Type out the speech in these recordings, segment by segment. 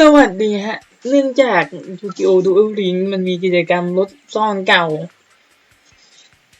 สวัสดีฮะ เนื่องจากทูกิโอดูเอลลิงมันมีกิจกรรมลดซ่อนเก่า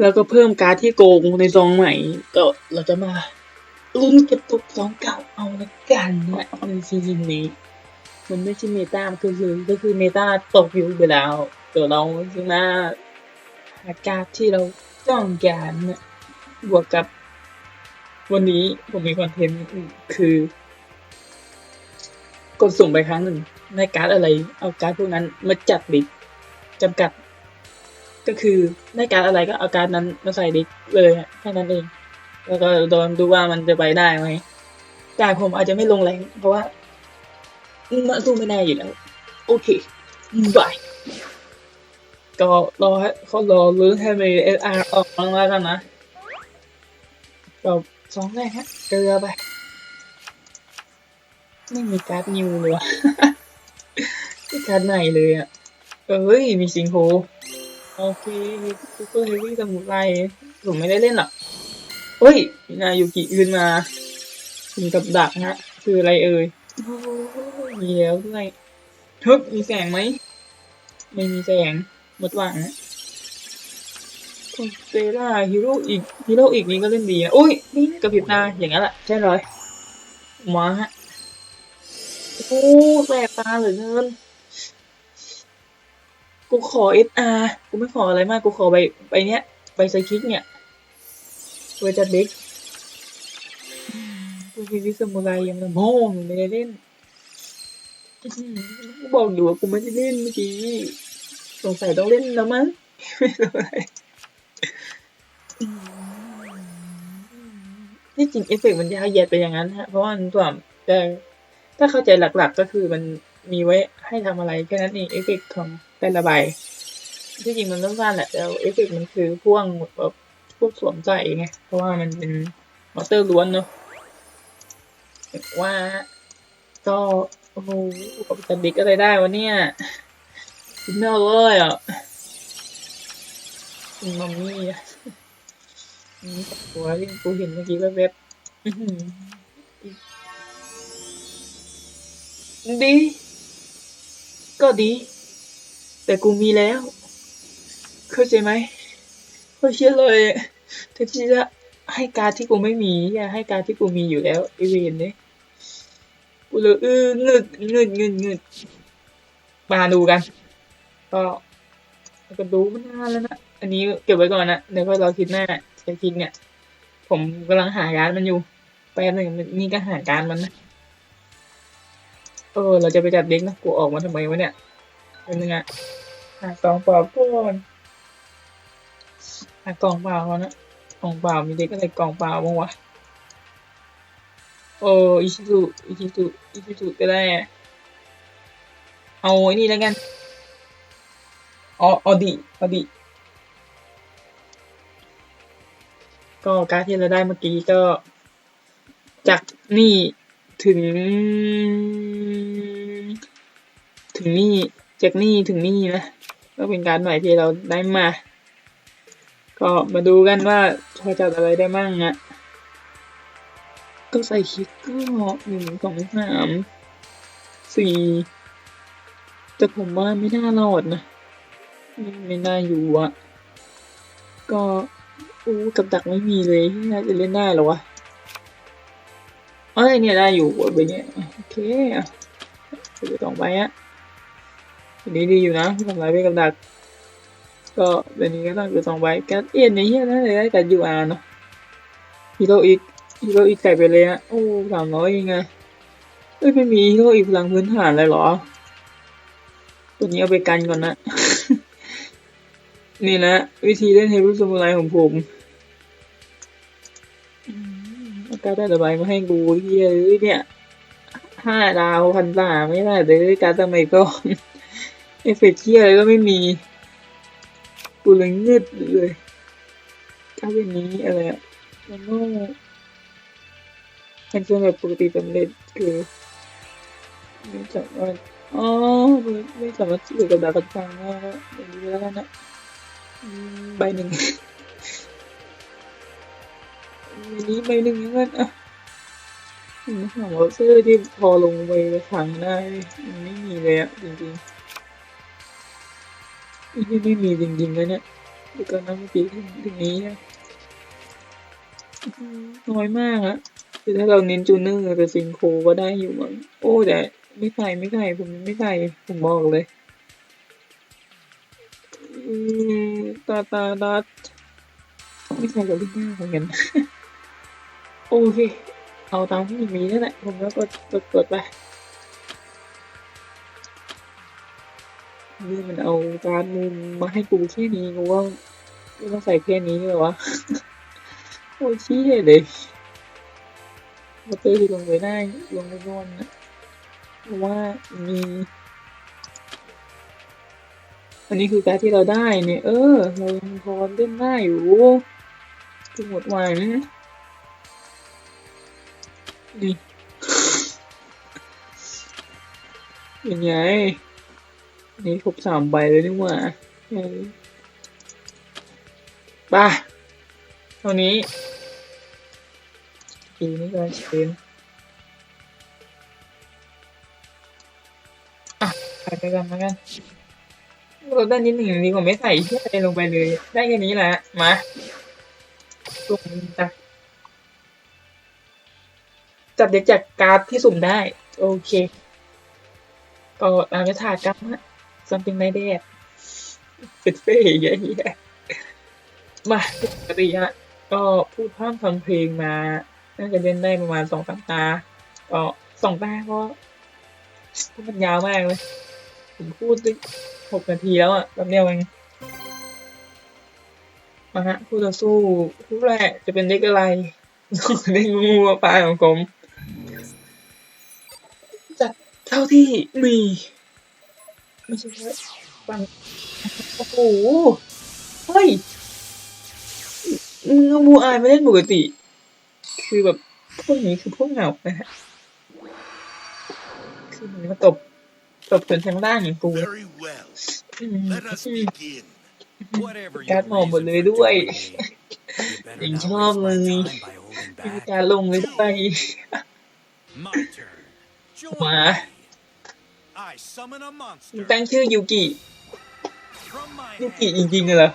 แล้วก็เพิ่มการ์ดที่โกงในซองใหม่ ก็เราจะมาลุ้นเก็บตุกซองเก่าเอาละกันนะในซีซั่นนี้ มันไม่ใช่เมตาคือคือก็คือเมตาตกอยู่ไปแล้ว เดี๋ยวเราจะมาหาการ์ดที่เราต้องการนะบวกกับวันนี้ผมมีคอนเทนต์คือ กดสุ่มไปครั้งหนึ่งในการ์ดอะไร เอาการ์ดพวกนั้นมาจัดดิกจำกัด ก็คือในการ์ดอะไรก็เอาการ์ดนั้นมาใส่ดิกเลยแค่นั้นเอง แล้วก็โดนดูว่ามันจะไปได้ไหมแต่ผมอาจจะไม่ลงแรงเพราะว่ามันสู้ไม่ได้อยู่แล้ว โอเคบายก็รอให้เขารอรื้อให้มีเอสอาร์ออกมาแล้วกันนะก็สองแรกฮะเกลือไป ไม่มีการ์ดนิวเลยวะไม่การ์ดไหนเลยอะ เอ้ย มีสิงโฮโอเคซูเปอร์เฮฟวี่สมุไรผมไม่ได้เล่นหรอกเฮ้ยมีนายูกิขึ้นมาถึงกับดักฮะ คืออะไรเอ่ยมีแล้วด้วยทึบมีแสงไหม ไม่มีแสง หมดหวังฮะคอนสเตล่าฮีโร่อีกฮีโร่อีกนี้ก็เล่นดีนะอุ้ยนี่กระพริบตาอย่างนั้นแหละใช่เลยมาฮะ โอ้แสบตาเหลือเกิน กูขอเอสอาร์กูไม่ขออะไรมาก กูขอใบใบเนี้ยใบไซคิกเนี่ยเวจัดเด็กกูมีวิสมุไรยังลำโพงไม่ได้เล่นกูบอกอยู่ว่ากูไม่ได้เล่นเมื่อกี้ สงสัยต้องเล่นแล้วมั้งไม่รู้อะไรที่จริงเอฟเฟกต์มันยาวเหยียดไปอย่างนั้นฮะ เพราะว่ามันส่วแต่ ถ้าเข้าใจหลักๆ ก็คือมันมีไว้ให้ทำอะไรแค่นั้นเองเอฟเฟกต์ของแต่ละใบที่จริงมันสั้นๆแหละแต่เอฟเฟกต์มันคือพ่วงแบบพวกสวมใส่ไงเพราะว่ามันเป็นมอเตอร์ล้วนเนอะว่าก็โอ้โหจัดดิกอะไรได้วะเนี่ยคิดไม่ออกเลยอะมัมมี่อะนี่กับตัวที่กูเห็นเมื่อกี้แวบๆ ดี ก็ดี แต่กูมีแล้ว เข้าใจไหมเข้าใจเลยแทนที่จะให้การที่กูไม่มีอย่าให้การที่กูมีอยู่แล้วไอเวนเนี่ยกูเลยเออเงึดเงึดเงึดเงึดมาดูกัน ก็ก็ดูมานานแล้วนะอันนี้เก็บไว้ก่อนนะเดี๋ยวค่อยรอคิดหน้าจะคิดเนี่ย ผมกำลังหาการดมันอยู่แป๊บหนึ่งนี่ก็หาการดมันนะ เออ เราจะไปจัดเด็กนะ กูออกมาทำไมวะเนี่ย เป็นยังไงหากล่องเปล่าก่อนหากล่องเปล่าก่อนนะกล่องเปล่ามีเด็กอะไรกล่องเปล่าบ้างวะโอ้อิชิตุอิชิตุอิชิตุก็ได้ เอาไอ้นี่แล้วกันอออดิออดิก็การที่เราได้เมื่อกี้ก็จากนี่ถึง ถึงนี่จากนี่ถึงนี่นะ ก็เป็นการใหม่ที่เราได้มา ก็มาดูกันว่าพอจัดอะไรได้มั่งอะก็ใส่คลิกก็หนึ่งสองสามสี่แต่ผมว่าไม่น่ารอดนะไม่ไม่น่าอยู่อะก็อู้กับดักไม่มีเลยน่าจะเล่นได้หรอวะเอ้ยเนี่ยได้อยู่บนเนี้ยโอเคอะไปต่อไปอะ อันนี้ดีอยู่นะทำลายไปกับดัก ก็แบบนี้ก็ต้องอยู่สองใบกัดเอียนในเฮียนะเลยได้กัดยูอาร์เนาะฮีโร่อีกฮีโร่อีกไก่ไปเลยอะโอ้สามร้อยยังไงเอ้ยไม่มีฮีโร่อีกพลังพื้นฐานเลยเหรอ ตัวนี้เอาไปกันก่อนนะ นี่นะวิธีเล่นเฮรุสมุไรของผมอาการ์ดแต่ละใบมาให้กูเฮียเอ้ยเนี่ยห้าดาวพันสามไม่ได้เลยการ์ดทำไมก็ เอฟเฟกต์เียอะไรก็ไม่มีกูเลยงึดเลยการ์ดแบบนี้อะไรอะมันก็เป็นส่วนแบบปกติสำเร็จคือไม่สามารถอ๋อไม่สามารถสื่อกับดาวกระจายได้อย่างนี้แล้วกันนะใบหนึ่งอันนี้ใบหนึ่งแล้นอะหามอเซอร์ที่พอลงไปขังได้มันไม่มีเลยอะจริงๆ นี่ไม่มีจริงๆนะเนี่ยดูกันนะเมื่อกี้ถึงนี้น้อหือน้อยมากอะคือถ้าเราเน้นจูเนอร์กับซิงโคก็ได้อยู่มั้งโอ้แต่ไม่ใส่ไม่ใส่ผมไม่ใส่ผมบอกเลยอืมตาตาดัดไม่ใช่กับลูกหน้าเหมือนกันโอเค เอาตามที่มีนั่นแหละผมก็กดกดกดไป นี่มันเอาการมุมมาให้กูแค่นี้กูว่าไม่ต้องใส่แค่นี้เลยวะโอ้ชี้เลยมาเตอร์ที่ลงไปได้ลงไปนอนนะเพราะว่ามีอันนี้คือการที่เราได้เนี่ย เออเรายังพอเล่นได้อยู่คือหมดวายนะนี่เป็นไง นี่ครบสามใบเลยนี่หว่าไป่ะเท่านี้ปีนี้ก็เชนอะไปกันมากันเราได้นิดหนึ่งดีกว่าไม่ใส่เที่อะไรลงไปเลย ได้แค่นี้แหละ มาสุ่มจากจับเด็กจากการ์ดที่สุ่มได้ โอเค ก็ตามยถากรรมฮะ something like that เป็นเฟ่ย์แย่ๆมาปกติฮะก็พูดพร่ำทำเพลงมา น่าจะเล่นได้ประมาณสองสามตาก็สองตาก็มันยาวมากเลย ผมพูดได้หกนาทีแล้วอะแป๊บเดียวเองมาฮะคู่ต่อสู้คู่แรกจะเป็นเด็กอะไรเด็กงูปลาของผมจัดเท่าที่มี ไม่ใช่ว่าฟังโอ้โหเฮ้ยมึงเอามูอายมาเล่นปกติ คือแบบพวกนี้คือพวกเหงานะฮะคือมันมาตบตบส่วนทางล่างอย่างกู Very well. อืม Let us อืม begin. Whatever การ์ด your หมอบหมด reason เลย for ด้วย joining me, you better ยัง not ชอบ waste เล my ย time by holding มี back. การลงเลยด้วย My turn. มึง monster ตั้งชื่อยูกิ from my ยูกิจ hand. ริงๆเหรอ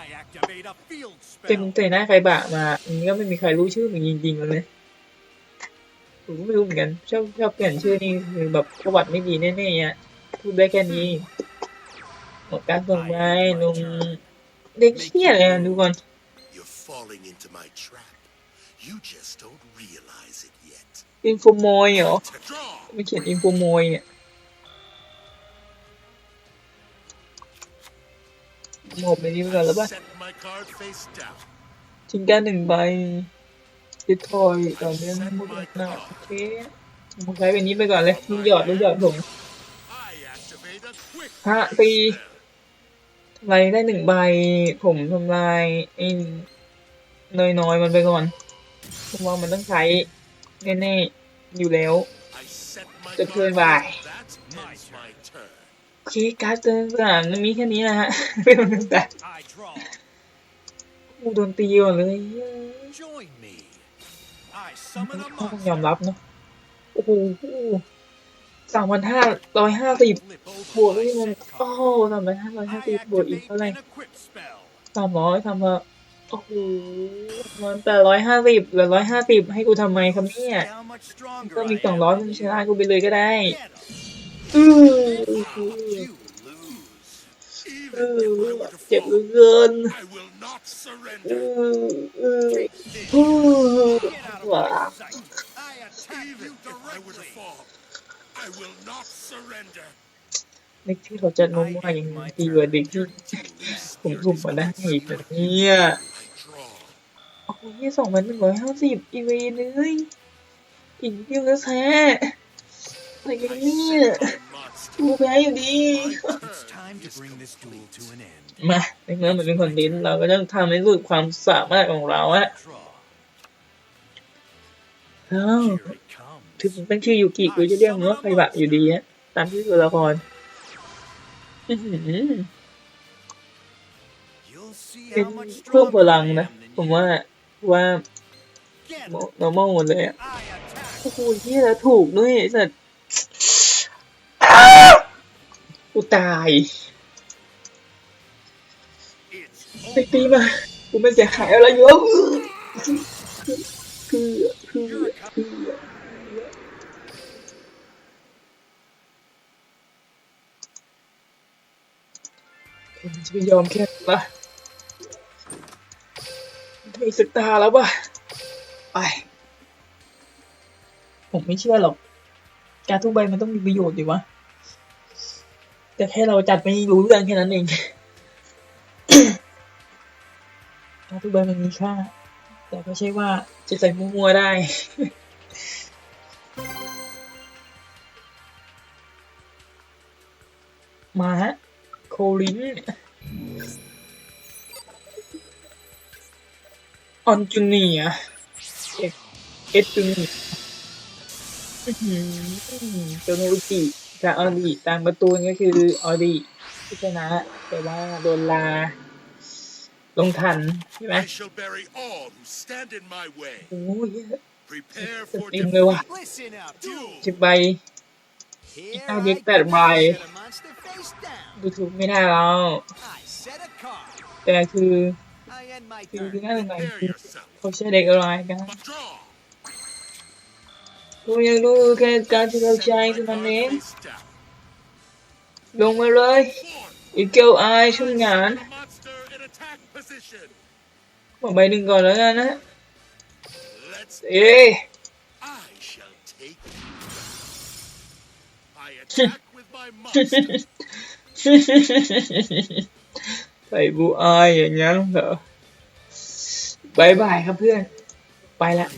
I activate a field เป็น spell. เตะหน้าใครบะมาอันนี้ก็ไม่มีใครรู้ชื่อมึงจริงๆเลยผมก็ไม่รู้เหมือนกันชอบชอบเปลี่ยนชื่อนี่คือแบบประวัติไม่ดีแน่ๆอะพูดได้แค่นี้หมดการส่งไปลงเด็กเขี้ยอะไรอะดูก่อน You're falling into my trap. You just don't realize it yet. อินโฟโมยเหรอ To draw. ไม่เขียนอินโฟโมยเนี่ย หมดไปนี้ไปก่อนแล้วป่ะ Set my card face down. ชิงการหนึ่งใบดิทอยต่อเนื่องมุดหน้าโอเคผมใช้เป็นนี้ไปก่อนเลยลูกหยอดลูกหยอดผม I activate a quick ห้า fire ตี spell. ทำลายได้หนึ่งใบ ผมทำลายไอ้น้อยๆมันไปก่อนผมว่ามันต้องใช้แน่ๆอยู่แล้ว I set my Good card goodbye. face. That ends my turn. โอเคการ์ดเตือนสนามมีแค่นี้นะฮะไม่ต้องแต่ I draw. กูโดนตีก่อนเลย Join me. I summon a ก็ต้องยอม monster. รับเนาะโอ้โหสามพันห้าร้อยห้าสิบ Flip บวก over ได้ my เงิน set โอ้ card. สามพันห้าร้อยห้า I สิบบวกอีก activate เท่าไหร่ an equip spell. สามร้อยทำมาโอ้โหมันแต่ร้อยห้าสิบเหลือร้อยห้าสิบให้กูทำไมครับเนี่ย See how much stronger ก็มี I สอง am. ร้อยมึงชนะกูไปเลยก็ได้ Get 'em. อืมเจ็กอ้วน if I were to fall, I will not surrender. เด็กที่เขาจะโน้มมาอย่างดีกว่าเด็กที่ผมหลุมมาได้อีกแบบเนี่ยโอ้ยสองพันหนึ่งร้อยห้าสิบอีเวนเลยอีกเดียวก็แท้ อะไรกัน I เนี่ย set my monster. กูแพ้อยู่ดี My It's turn time to is bring this duel complete. to an end. มาในเมื่อมันเป็นคอนเทนต์เราก็ต้องทำให้สุดความสามารถของเราอะ Draw. อ้าว Here it comes. ถึงมันเป็นชื่อยูกิกูจะเรียกมันว่าไคบะอยู่ดีอะตามชื่อตัวละครอื้อหือ You'll see เป็น how much เพิ่ม stronger พลัง I นะ am than ผม you. ว่าว่า Get 'em. normal หมดเลยอะ I attack. โอ้โหที่แล้วถูกด้วยไอ้สัตว์ กูตายไปตีมา กูไม่เสียหายอะไรเยอะคือคือคือคือผมจะไปยอมแค้นปะไม่สึกตาแล้วปะไป ผมไม่เชื่อหรอก การทุกใบมันต้องมีประโยชน์ดิวะ แต่แค่เราจัดไม่รู้เรื่องแค่นั้นเอง การทุกใบมันมีค่า แต่ไม่ใช่ว่าจะใส่มัวๆได้มาฮะ โคลิน ออนจูเนียเอ็กเอสจูเนียร์อื้อหือ โจโนรุกิกับออดีตามประตูก็คือออดีที่ชนะ แต่ว่าโดนลา ลงทัน ใช่ไหม I shall bury all who stand in my way. โอ้ย Prepare ส for ตรีมเลยว่ะ defeat. Listen up, duel. สิบใบ Here I I get go. that right. Set a monster face down. ดูถูกไม่ได้แล้ว I set a card. แต่คือ I end my คือ turn. น่าสนใจ Prepare คือ yourself. เขาใช้เด็กอะไรกัน My draw. ผมยังรู้แค่การที่เราใช้เท่านั้นเองลงมาเลยอีเกลไอช่างงาน A monster in attack position. ขอใบหนึ่งก่อนแล้วกันนะเอ๊ะ I shall take it. I attack with my monster. ใส่บูอายอย่างนั้นเหรอบายบายครับเพื่อน ไปละ